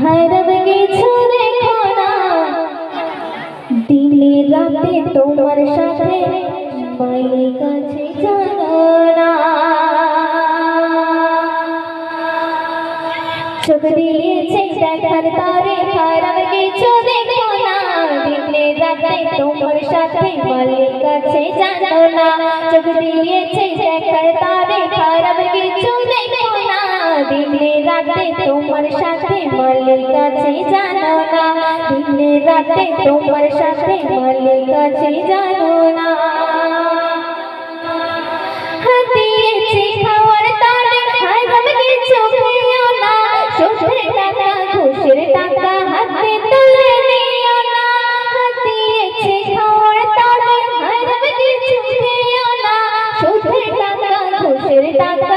খারাপ কিছু দেখো না। দিনে রাতে তোমার সাথে মায়ের কাছে জানো না। চোখ দিয়েছে দেখার তারে খারাপ কিছু দেখো না। দিনে রাতে তোমার সাথে মালিক কাছে জানো না। চোখ দিয়েছে দেখার তারে খারাপ রাতে তোমার সাথে মালিক কাছে জানো না। দিনে রাতে তোমার সাথে মালিক কাছে জানো না। হাত দিয়েছি খাওয়ার তালে খারাপ কিছু খেও না সুখের টাকা, ঘুষের টাকা হাতে তুলে নিও না। হাত দিয়েছি খাওয়ার তালে খারাপ কিছু খেও না সুখের টাকা, ঘুষের টাকা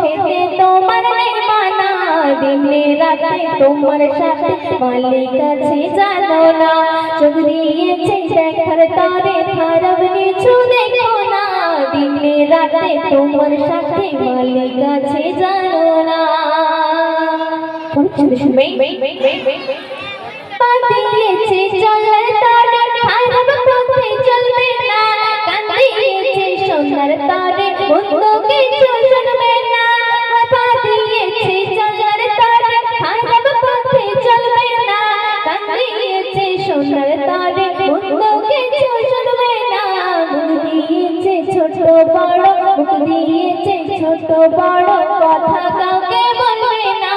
খেতে তোমার মানা দিনে রাতে তোমার সাথে মালিক আছে জানো না। চোখ দিয়েছে দেখার তারে খারাপ কিছু দেখো না। দিনে রাতে তোমার সাথে মালিক আছে জানো না। শুনবে পাতিয়েছে সোনার তারে বন্ধ কিছু শুনবে মুখ দিয়েছে ছোট বড়, মুখ দিয়েছে ছোট বড়। কথা কাউকে বলবে না।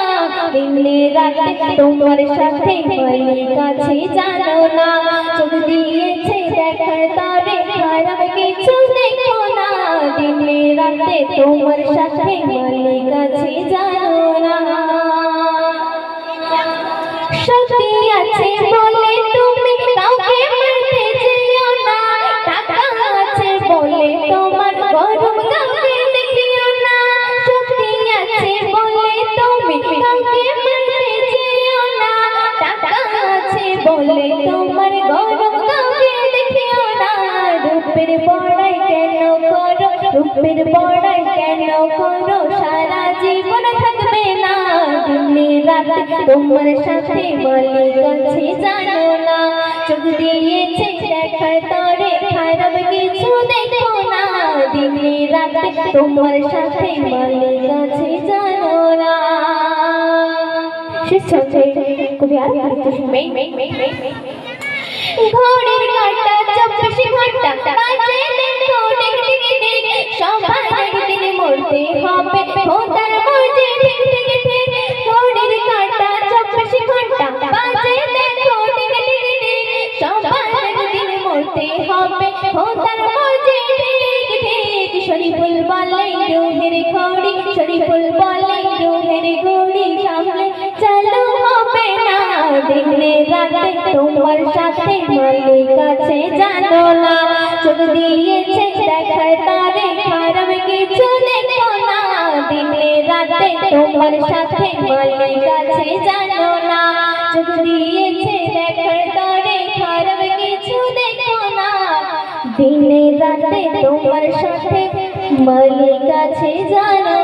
দিনে রাতে তোমার সাথে মালিক কাছে জানো না। চোখ দিয়েছে দেখার তারে, খারাপ কিছু দেখো না। দিনে রাতে তোমার সাথে মালিক কাছে জানো না। শক্তি আছে বলে তুমি বলে তোমার গরম কাউকে দেখিও না। রূপের বড়াই কেন করো? রূপের বড়াই কেন করো? সারা জীবন থাকবে না। দিনে রাতে তোমার সাথে মালিক আছে জানো না। চোখ দিয়েছে দেখার তরে, খারাপ কিছু দেখো না। দিনে রাতে তোমার সাথে মালিক আছে জানো না। শেষ হচ্ছে কবি আর একটু শুনবে ঘোড়ের কাটা চব্বিশ ঘন্টা বাজে দেখো দেখলে রাতে তোমার সাথে মালিক আছে জানো না। চোখ দিয়েছে দেখার তারে খারাপ কিছু দেখো না। দিনে রাতে তোমার সাথে মালিক আছে জানো না। চোখ দিয়েছে দেখার তারে খারাপ কিছু দেখো না। দিনে রাতে তোমার সাথে মালিক আছে জানো